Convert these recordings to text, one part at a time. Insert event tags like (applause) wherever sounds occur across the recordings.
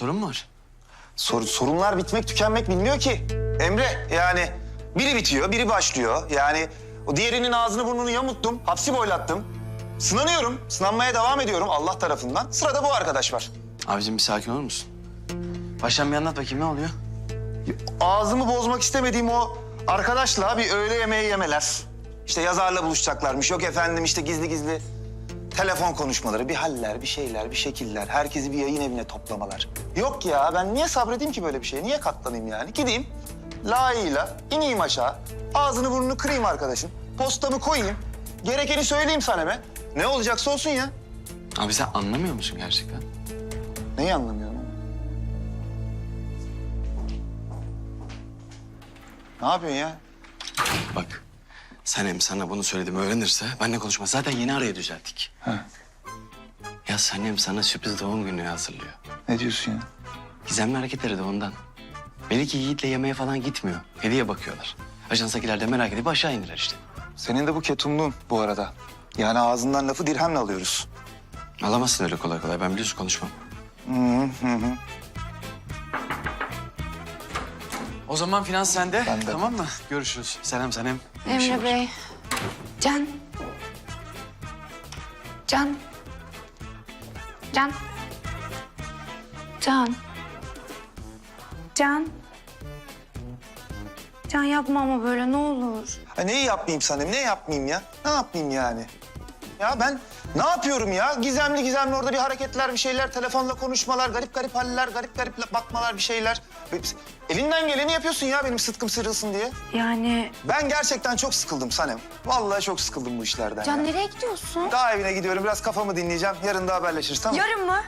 sorun mu var? Sor- sorunlar bitmek tükenmek bilmiyor ki. Emre yani biri bitiyor, biri başlıyor. Yani o diğerinin ağzını burnunu yamulttum, hapsi boylattım. Sınanıyorum, sınanmaya devam ediyorum Allah tarafından. Sırada bu arkadaş var. Abicim bir sakin olur musun? Baştan bir anlat bakayım ne oluyor? Ağzımı bozmak istemediğim o arkadaşla bir öğle yemeği yemeler. İşte yazarla buluşacaklarmış. Yok efendim işte gizli gizli telefon konuşmaları, bir haller, bir şeyler, bir şekiller. Herkesi bir yayın evine toplamalar. Yok ya ben niye sabredeyim ki böyle bir şeye? Niye katlanayım yani? Gideyim layığıyla ineyim aşağı. Ağzını burnunu kırayım arkadaşın. Postamı koyayım. Gerekeni söyleyeyim Sanem'e. Ne olacaksa olsun ya. Abi sen anlamıyor musun gerçekten? Neyi anlamıyorum? Ne yapıyorsun ya? Bak Sanem sana bunu söyledim öğrenirse benle konuşma. Zaten yeni arayı düzelttik. Ha. Ya Sanem sana sürpriz doğum günü hazırlıyor. Ne diyorsun ya? Gizemli hareketleri de ondan. Belli ki Yiğit'le yemeğe falan gitmiyor. Hediye bakıyorlar. Ajansakiler de merak edip aşağı indiler işte. Senin de bu ketumluğun bu arada. Yani ağzından lafı dirhemle alıyoruz. Alamazsın öyle kolay kolay. Ben biliyorsun konuşmam. Hı hı hı. O zaman finans sende. Bende. Tamam mı? Görüşürüz. Selam bir Emre şey var. Bey. Can. Can. Can. Can. Can. Can yapma ama böyle ne olur. Ha, neyi yapmayayım Sanem? Ne yapmayayım ya? Ne yapmayayım yani? Ya ben ne yapıyorum ya? Gizemli gizemli orada bir hareketler, bir şeyler, telefonla konuşmalar, garip garip haller, garip garip bakmalar, bir şeyler. Elinden geleni yapıyorsun ya benim sıtkım sıyrılsın diye. Yani Ben gerçekten çok sıkıldım Sanem. Vallahi çok sıkıldım bu işlerden Can ya. nereye gidiyorsun? Daha evine gidiyorum, biraz kafamı dinleyeceğim. Yarın da haberleşiriz tamam mı? Yarın mı?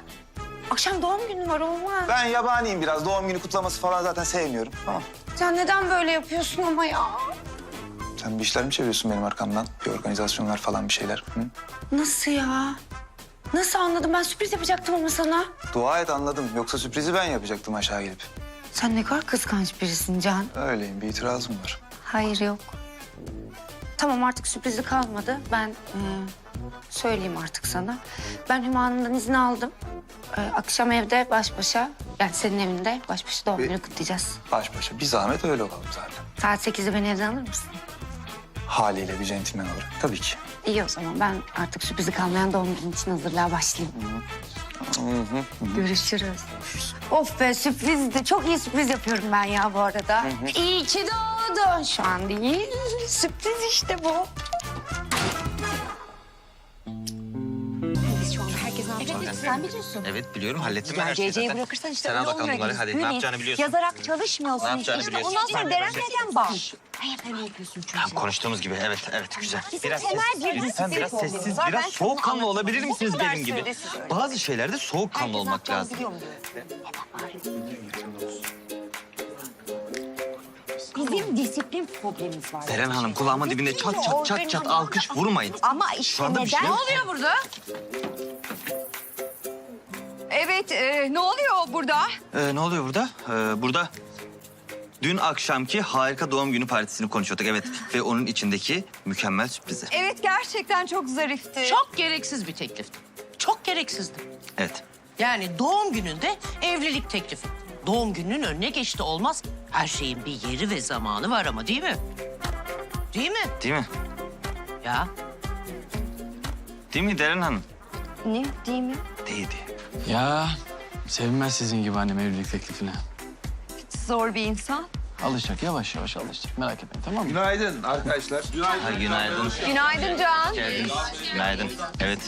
Akşam doğum günü var olmaz. Ben yabaniyim biraz. Doğum günü kutlaması falan zaten sevmiyorum. Tamam. Can neden böyle yapıyorsun ama ya? Sen bir işler mi çeviriyorsun benim arkamdan? Bir organizasyonlar falan bir şeyler. Hı? Nasıl ya? Nasıl anladım? Ben sürpriz yapacaktım ama sana. Dua et anladım. Yoksa sürprizi ben yapacaktım aşağı gelip. Sen ne kadar kıskanç birisin Can. Öyleyim bir itirazım var. Hayır yok. Tamam artık sürprizi kalmadı. Ben e, söyleyeyim artık sana. Ben Hüma Hanım'dan izin aldım. E, akşam evde baş başa, yani senin evinde baş başa doğum günü kutlayacağız. Baş başa bir zahmet öyle olalım zaten. Saat 8'de beni evden alır mısın? Haliyle bir centilmen olarak. Tabii ki. İyi o zaman ben artık sürprizi kalmayan doğum günü için hazırlığa başlayayım. Görüşürüz. Of be sürprizdi. Çok iyi sürpriz yapıyorum ben ya bu arada. İyi ki doğdun. Şu an değil. Sürpriz işte bu. Biz şu anda herkes ne yapacağını Evet, sen biliyorsun. Evet biliyorum hallettim ben Ya her şeyi CC'yi zaten. bırakırsan işte Sen öyle al bakalım olmuyor. bunları hadi ne yapacağını biliyorsun. Yazarak çalışmıyorsun. Ne yapacağını işte. biliyorsun. Ondan sonra Ben de biliyorum. neden yapıyorsun çocuğa. Tamam konuştuğumuz gibi evet evet güzel. Bizim temel bir Lütfen disiplin biraz problemimiz sessiz var. Ben biraz sana soğukkanlı anlatayım. olabilir misiniz kadar benim gibi? Bazı şeylerde soğukkanlı olmak yapacağını lazım. diyor. Bizim disiplin problemimiz var. Deren Hanım kulağıma dibinde çat çat çat çat alkış vurmayın. Ama Şu işte anda bir şey neden? yok. oluyor burada? Evet, e, ne oluyor burada? Ee, ne oluyor burada? Ee, burada dün akşamki harika doğum günü partisini konuşuyorduk evet. Ve onun içindeki mükemmel sürprizi. Evet, gerçekten çok zarifti. Çok gereksiz bir teklifti. Çok gereksizdi. Evet. Yani doğum gününde evlilik teklifi. Doğum gününün önüne geçti olmaz. Her şeyin bir yeri ve zamanı var ama değil mi? Değil mi? Değil mi? Ya Değil mi Deren Hanım? Ne değil mi? Değildi. Ya sevinmez sizin gibi annem evlilik teklifine. Zor bir insan. Alışacak yavaş yavaş alışacak merak etmeyin tamam mı? Günaydın arkadaşlar. Ha, günaydın. Günaydın Can. Geldiniz. Günaydın. Evet.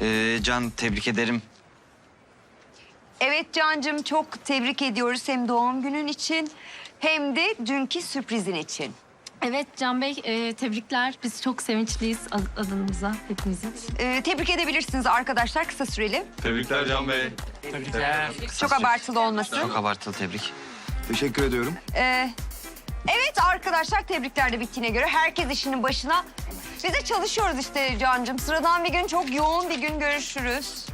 Ee, Can tebrik ederim. Evet Can'cığım çok tebrik ediyoruz hem doğum günün için hem de dünkü sürprizin için. Evet Can Bey, e, tebrikler. Biz çok sevinçliyiz ad- adınıza, hepimizin. Ee, tebrik edebilirsiniz arkadaşlar kısa süreli. Tebrikler Can Bey. Çok abartılı olmasın. Çok abartılı tebrik. Teşekkür ediyorum. Ee, evet arkadaşlar tebrikler de bittiğine göre herkes işinin başına. Biz de çalışıyoruz işte Can'cığım. Sıradan bir gün çok yoğun bir gün görüşürüz.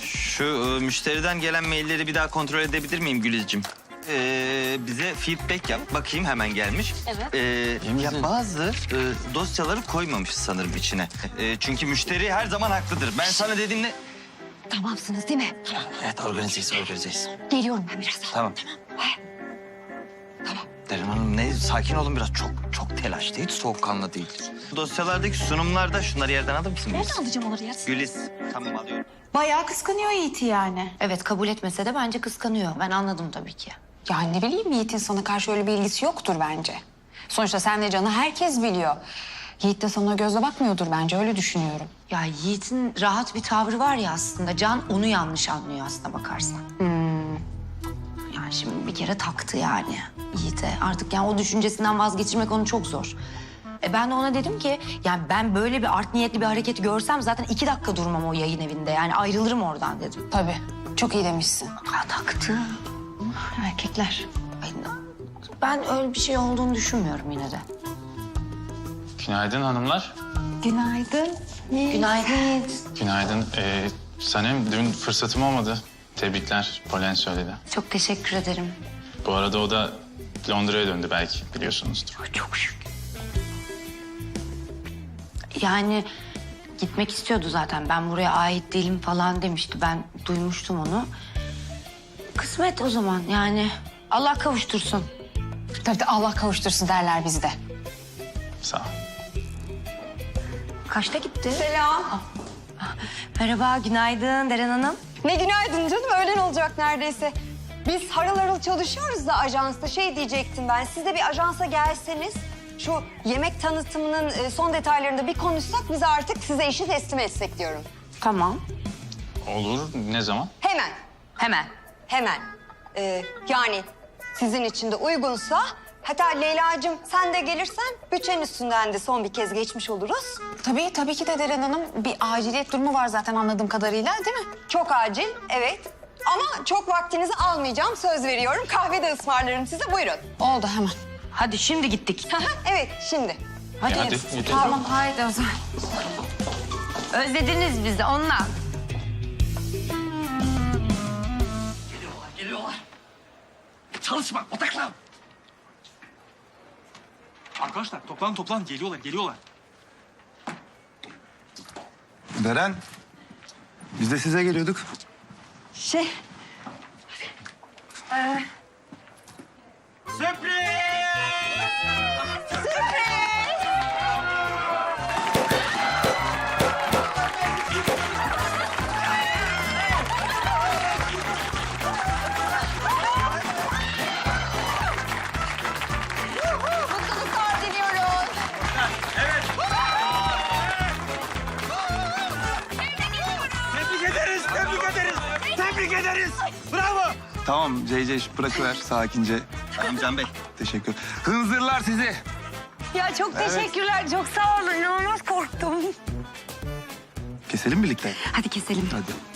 Şu e, müşteriden gelen mailleri bir daha kontrol edebilir miyim Gülizciğim? Ee, bize feedback yap. Bakayım hemen gelmiş. Evet. Ee, ya bazı e, dosyaları koymamışız sanırım içine. E, çünkü müşteri her zaman haklıdır. Ben sana dediğimde... Tamamsınız değil mi? Evet organizeyiz organizeyiz. Geliyorum ben birazdan. Tamam. Derin Hanım ne sakin olun biraz çok çok telaşlı hiç soğukkanlı değil. Dosyalardaki sunumlarda şunları yerden alır mısın? Güliz? alacağım onları ya? Güliz tamam alıyorum. Bayağı kıskanıyor Yiğit'i yani. Evet kabul etmese de bence kıskanıyor. Ben anladım tabii ki. Ya ne bileyim Yiğit'in sana karşı öyle bir ilgisi yoktur bence. Sonuçta sen de Can'ı herkes biliyor. Yiğit de sana gözle bakmıyordur bence öyle düşünüyorum. Ya Yiğit'in rahat bir tavrı var ya aslında. Can onu yanlış anlıyor aslında bakarsan. Hmm. Şimdi bir kere taktı yani Yiğit'e. Artık yani o düşüncesinden vazgeçirmek onu çok zor. E ben de ona dedim ki yani ben böyle bir art niyetli bir hareketi görsem zaten iki dakika durmam o yayın evinde. Yani ayrılırım oradan dedim. Tabii. Çok iyi demişsin. Ha, taktı. Erkekler. Ay, Ben öyle bir şey olduğunu düşünmüyorum yine de. Günaydın hanımlar. Günaydın. Günaydın. Günaydın. Ee, Sanem dün fırsatım olmadı. Tebrikler. Polen söyledi. Çok teşekkür ederim. Bu arada o da Londra'ya döndü belki biliyorsunuzdur. Çok şükür. Yani gitmek istiyordu zaten. Ben buraya ait değilim falan demişti. Ben duymuştum onu. Kısmet o zaman yani. Allah kavuştursun. Tabii de Allah kavuştursun derler bizde. Sağ ol. Kaçta gitti? Selam. Merhaba, günaydın Deren Hanım. Ne günaydın canım öğlen olacak neredeyse. Biz harıl harıl çalışıyoruz da ajansta şey diyecektim ben. Siz de bir ajansa gelseniz şu yemek tanıtımının e, son detaylarında bir konuşsak biz artık size işi teslim etsek diyorum. Tamam. Olur. Ne zaman? Hemen, Hemen. hemen. Ee, yani sizin için de uygunsa hatta Leyla'cığım sen de gelirsen bütçenin üstünden de son bir kez geçmiş oluruz. Tabii tabii ki de Deren Hanım. Bir aciliyet durumu var zaten anladığım kadarıyla değil mi? Çok acil, evet. Ama çok vaktinizi almayacağım, söz veriyorum. Kahve de ısmarlarım size, buyurun. Oldu hemen. Hadi şimdi gittik. evet, şimdi. Hadi. Hadi, gidelim. Tamam haydi o zaman. Özlediniz bizi ondan. Çalışma, odaklan. Arkadaşlar toplan toplan geliyorlar geliyorlar. Deren. Biz de size geliyorduk. Şey, mutluluklar Tamam CC bırakıver sakince. Tamam Can Bey. Teşekkür. Hınzırlar sizi. Ya çok teşekkürler, çok sağ olun. İnanılmaz korktum. Keselim birlikte. Hadi keselim. Hadi.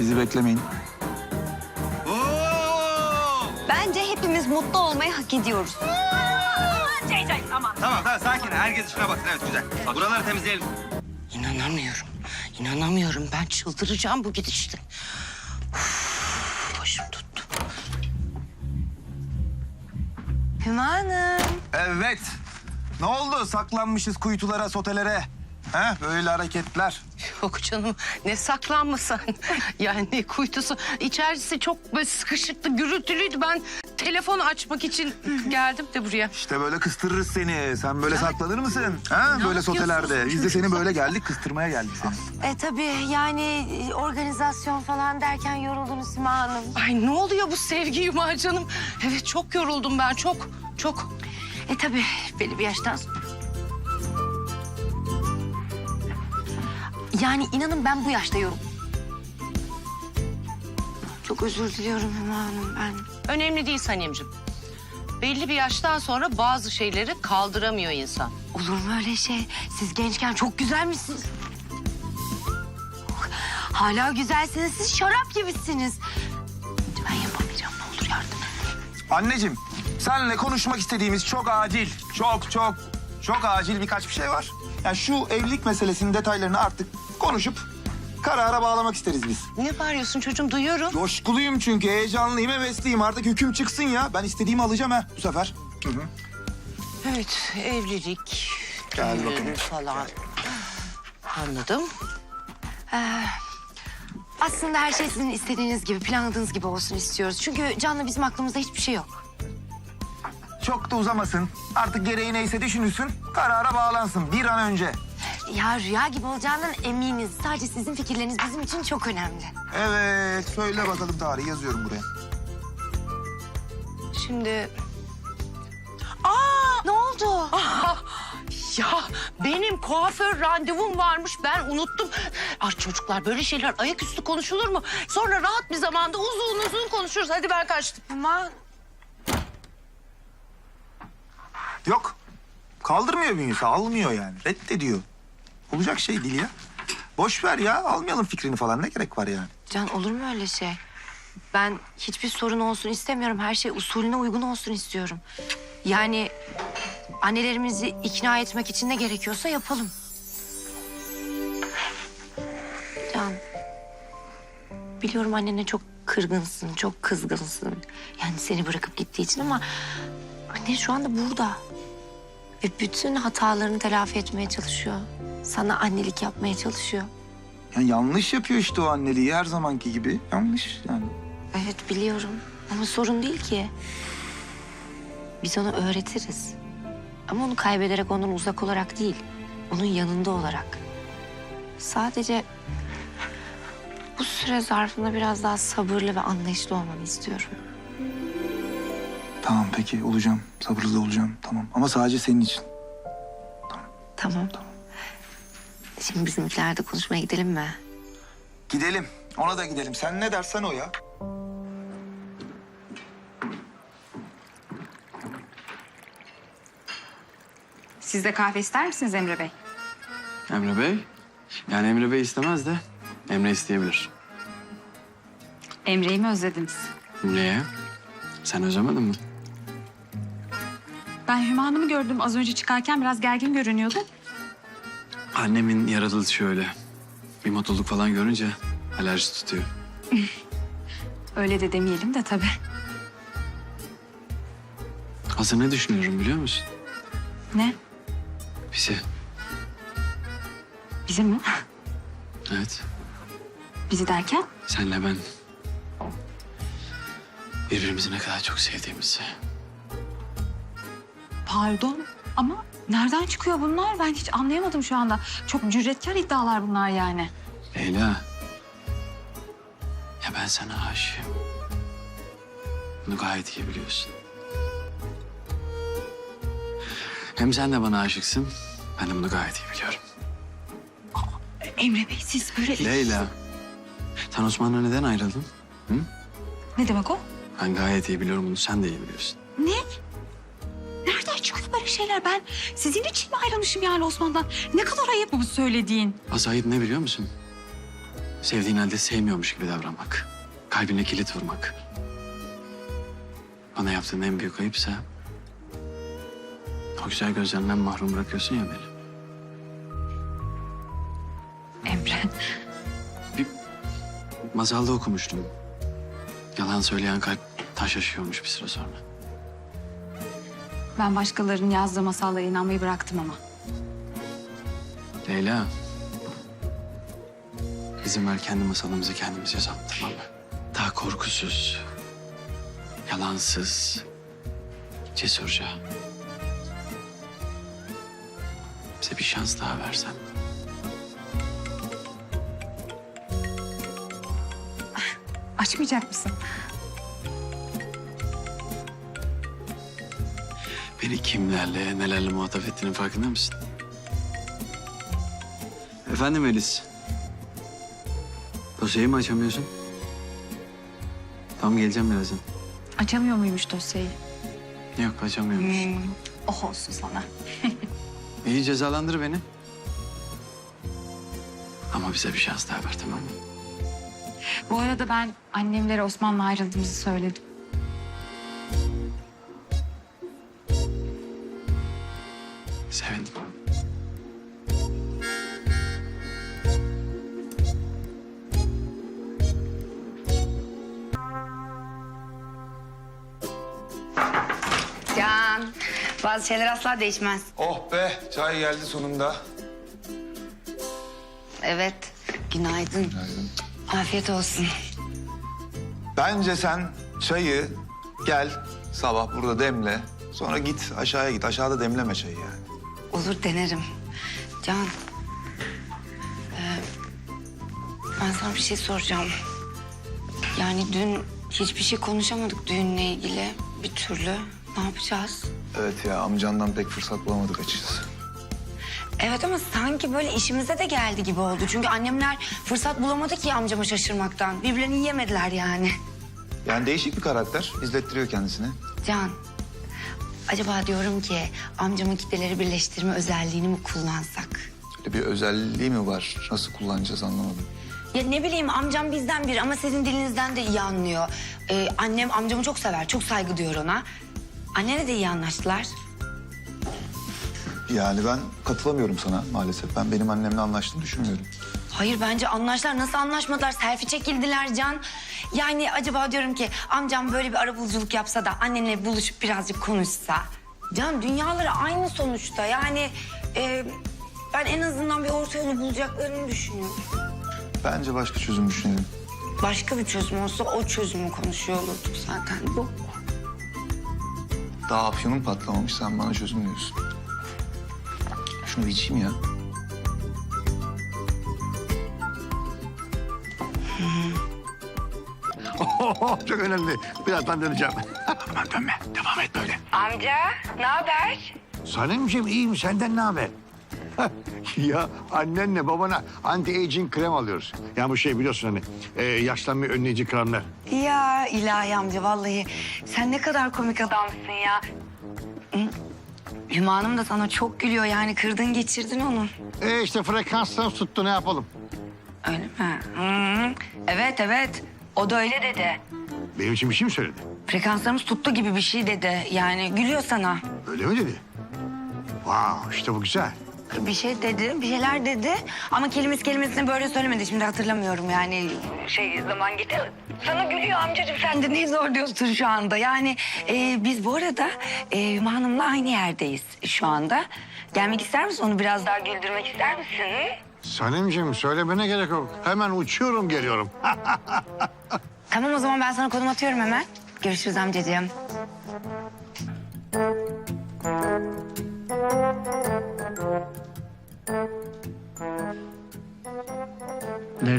Bizi beklemeyin. Bence hepimiz mutlu olmayı hak ediyoruz. Tamam tamam sakin herkes işine baksın evet güzel. Buraları temizleyelim. İnanamıyorum. İnanamıyorum. Ben çıldıracağım bu gidişte. Uf, başım tuttu. Hüma Hanım. Evet. Ne oldu? Saklanmışız kuytulara, sotelere. Ha? Böyle hareketler. Yok canım ne saklanmasan. (laughs) Yani kuytusu içerisi çok böyle sıkışıktı, gürültülüydü. Ben telefonu açmak için geldim de buraya. İşte böyle kıstırırız seni. Sen böyle saklanır mısın? Ha? Ne Böyle sotelerde. Biz de seni böyle geldik, kıstırmaya geldik seni. E tabii yani e, organizasyon falan derken yoruldunuz Hüma Hanım. Ay ne oluyor bu sevgi yumağı canım? Evet çok yoruldum ben çok çok. E tabii belli bir yaştan sonra. Yani inanın ben bu yaştayım. Çok özür diliyorum Hüma Hanım ben. Önemli değil Sanemciğim. Belli bir yaştan sonra bazı şeyleri kaldıramıyor insan. Olur mu öyle şey? Siz gençken çok güzelmişsiniz. Hala güzelsiniz. Siz şarap gibisiniz. Ben yapamayacağım. Ne olur yardım et. Anneciğim, seninle konuşmak istediğimiz çok acil, çok çok çok acil birkaç bir şey var. Yani şu evlilik meselesinin detaylarını artık konuşup karara bağlamak isteriz biz. Ne bağırıyorsun çocuğum duyuyorum. Coşkuluyum çünkü, heyecanlıyım, hevesliyim. Artık hüküm çıksın ya. Ben istediğimi alacağım ha bu sefer. Hı hı. Evet evlilik. Gel düğün bakalım. Falan. Anladım. Aslında her şey sizin istediğiniz gibi, planladığınız gibi olsun istiyoruz. Çünkü Can'la bizim aklımızda hiçbir şey yok. Çok da uzamasın. Artık gereği neyse düşünülsün, karara bağlansın bir an önce. Ya rüya gibi olacağından eminiz. Sadece sizin fikirleriniz bizim için çok önemli. Evet, söyle bakalım tarihi yazıyorum buraya. Şimdi Ne oldu? (laughs) ya benim kuaför randevum varmış ben unuttum. Ay çocuklar böyle şeyler ayaküstü konuşulur mu? Sonra rahat bir zamanda uzun uzun konuşuruz. Hadi ben kaçtım. Ama Yok, kaldırmıyor bünyesi, almıyor yani. Reddediyor. Olacak şey değil ya. Boş ver ya, almayalım fikrini falan. Ne gerek var yani? Can olur mu öyle şey? Ben hiçbir sorun olsun istemiyorum. Her şey usulüne uygun olsun istiyorum. Yani annelerimizi ikna etmek için ne gerekiyorsa yapalım. Can. Biliyorum annene çok kırgınsın, çok kızgınsın. Yani seni bırakıp gittiği için ama annen şu anda burada. Ve bütün hatalarını telafi etmeye çalışıyor. Sana annelik yapmaya çalışıyor. Yani yanlış yapıyor işte o anneliği her zamanki gibi. Yanlış yani. Evet biliyorum ama sorun değil ki. Biz onu öğretiriz. Ama onu kaybederek ondan uzak olarak değil. Onun yanında olarak. Sadece bu süre zarfında biraz daha sabırlı ve anlayışlı olmanı istiyorum. Tamam peki olacağım. Sabırlı olacağım. Tamam ama sadece senin için. Tamam. Şimdi bizimkilerle konuşmaya gidelim mi? Gidelim. Ona da gidelim. Sen ne dersen o ya. Siz de kahve ister misiniz Emre Bey? Emre Bey? Yani Emre Bey istemez de Emre isteyebilir. Emre'yi mi özlediniz? Niye? Sen özlemedin mi? Ben Hüma Hanım'ı gördüm az önce çıkarken biraz gergin görünüyordu. Annemin yaratılışı öyle. Bir mutluluk falan görünce alerji tutuyor. (laughs) Öyle de demeyelim de tabii. Hazır ne düşünüyorum biliyor musun? Ne? Bizi. Bizim mi? Evet. Bizi derken? Senle ben. Birbirimizi ne kadar çok sevdiğimizi. Pardon ama nereden çıkıyor bunlar? Ben hiç anlayamadım şu anda. Çok cüretkar iddialar bunlar yani. Leyla. Ya ben sana aşığım. Bunu gayet iyi biliyorsun. Hem sen de bana aşıksın. Ben de bunu gayet iyi biliyorum. Emre Bey siz böyle... Leyla. Sen Osman'la neden ayrıldın? Ne demek o? Ben gayet iyi biliyorum bunu. Sen de iyi biliyorsun. Böyle şeyler? Ben sizin için mi ayrılmışım yani Osman'dan? Ne kadar ayıp bu söylediğin. Asıl ayıp ne biliyor musun? Sevdiğin halde sevmiyormuş gibi davranmak. Kalbine kilit vurmak. Bana yaptığın en büyük ayıpsa... ...o güzel gözlerinden mahrum bırakıyorsun ya beni. Emre. Bir masalda okumuştum. Yalan söyleyen kalp taş yaşıyormuş bir süre sonra. Ben başkalarının yazdığı masallara inanmayı bıraktım ama. Leyla. İzin ver kendi masalımızı kendimiz yazalım tamam mı? Daha korkusuz, yalansız, cesurca. Bize bir şans daha versen. Açmayacak mısın? Beni kimlerle, nelerle muhatap ettiğinin farkında mısın? Efendim Melis. Dosyayı mı açamıyorsun? Tamam geleceğim birazdan. Açamıyor muymuş dosyayı? Yok açamıyormuş. Oh olsun sana. (laughs) İyi cezalandır beni. Ama bize bir şans daha ver tamam mı? Bu arada ben annemlere Osman'la ayrıldığımızı söyledim. Bazı şeyler asla değişmez. Oh be çay geldi sonunda. Evet, günaydın. Afiyet olsun. Bence sen çayı gel sabah burada demle. Sonra git aşağıya git. Aşağıda demleme çayı yani. Olur denerim. Can, e, ben sana bir şey soracağım. Yani dün hiçbir şey konuşamadık düğünle ilgili bir türlü. Ne yapacağız? Evet ya amcandan pek fırsat bulamadık açıkçası. Evet ama sanki böyle işimize de geldi gibi oldu. Çünkü annemler fırsat bulamadı ki amcama şaşırmaktan. Birbirlerini yiyemediler yani. Yani değişik bir karakter. izlettiriyor kendisini. Can, acaba diyorum ki amcamın kitleleri birleştirme özelliğini mi kullansak? Öyle bir özelliği mi var? Nasıl kullanacağız anlamadım. Ya ne bileyim amcam bizden biri ama sizin dilinizden de iyi anlıyor. Ee, annem amcamı çok sever, çok saygı duyuyor ona. Annene de iyi anlaştılar. Yani ben katılamıyorum sana maalesef. Ben benim annemle anlaştığını düşünmüyorum. Hayır bence anlaştılar. Nasıl anlaşmadılar? Selfie çekildiler Can. Yani acaba diyorum ki amcam böyle bir arabuluculuk yapsa da annenle buluşup birazcık konuşsa. Can dünyaları aynı sonuçta. Yani e, ben en azından bir orta yolu bulacaklarını düşünüyorum. Bence başka çözüm düşünelim. Başka bir çözüm olsa o çözümü konuşuyor olurduk zaten. Bu Daha afyonun patlamamış sen bana çözüm diyorsun. Şunu bir içeyim ya. (laughs) Çok önemli. Birazdan döneceğim. (laughs) Aman dönme. Devam et böyle. Amca, ne haber? Sanemciğim iyiyim. Senden ne haber? (laughs) ya annenle babana anti-aging krem alıyoruz. Ya bu şey biliyorsun hani e, yaşlanma önleyici kremler. Ya ilahi amca vallahi sen ne kadar komik adamsın ya. Hı? Hüma Hanım da sana çok gülüyor yani kırdın geçirdin onu. E işte frekanstan tuttu ne yapalım? Öyle mi? Hı. Evet evet o da öyle dedi. Benim için bir şey mi söyledi? Frekanslarımız tuttu gibi bir şey dedi. Yani gülüyor sana. Öyle mi dedi? Wow işte bu güzel. Bir şey dedi, bir şeyler dedi. Ama kelimesi kelimesini böyle söylemedi. Şimdi hatırlamıyorum yani. Şey zaman gitti. Sana gülüyor amcacığım. Sen de ne zor diyorsun şu anda. Yani e, biz bu arada e, Hanım'la aynı yerdeyiz şu anda. Gelmek ister misin? Onu biraz daha güldürmek ister misin? Sanemciğim söylemene gerek yok. Hemen uçuyorum geliyorum. (laughs) Tamam o zaman ben sana konum atıyorum hemen. Görüşürüz amcacığım.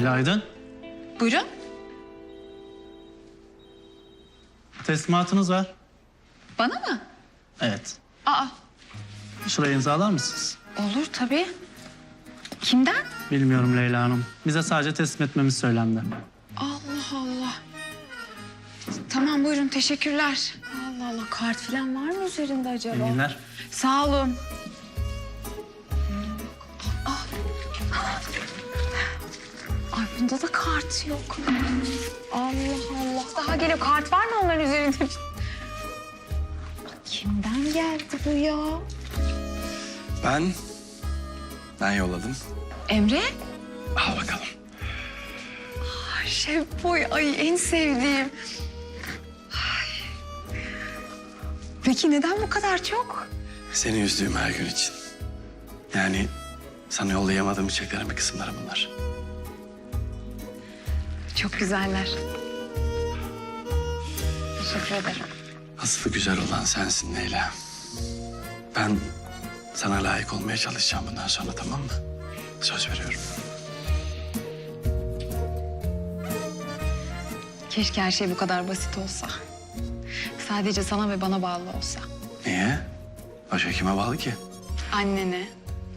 Leyla Aydın. Buyurun. Teslimatınız var. Bana mı? Evet. Aa Şuraya imzalar mısınız? olur tabii. Kimden? Bilmiyorum Leyla Hanım. Bize sadece teslim etmemiz söylendi. Allah Allah. Tamam buyurun teşekkürler. Allah Allah kart falan var mı üzerinde acaba? İyi günler. Sağ olun. Bunda da kart yok. Allah Allah. Daha geliyor. Kart var mı onların üzerinde? Kimden geldi bu ya? Ben... Ben yolladım. Emre? Al bakalım. Şef boy. Ay en sevdiğim. Ay. Peki neden bu kadar çok? Seni üzdüğüm her gün için. Yani sana yollayamadığım çiçeklerin bir kısımları bunlar. Çok güzeller. Teşekkür ederim. Aslı güzel olan sensin Leyla. Ben sana layık olmaya çalışacağım bundan sonra tamam mı? Söz veriyorum. Keşke her şey bu kadar basit olsa. Sadece sana ve bana bağlı olsa. Niye? Başka kime bağlı ki? Annene,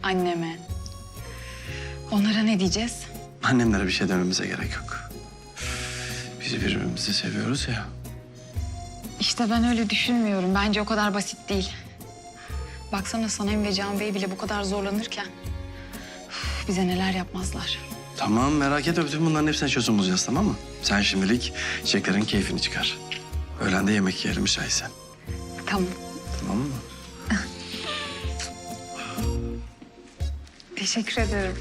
anneme. Onlara ne diyeceğiz? Annemlere bir şey dememize gerek yok. Biz birbirimizi seviyoruz ya. İşte ben öyle düşünmüyorum. Bence o kadar basit değil. Baksana Sanem ve Can Bey bile bu kadar zorlanırken... üf, bize neler yapmazlar. Tamam merak etme bütün bunların hepsine çözüm bulacağız tamam mı? Sen şimdilik çiçeklerin keyfini çıkar. Öğlen de yemek yiyelim müsaitsen. Tamam. Tamam mı? Teşekkür ederim.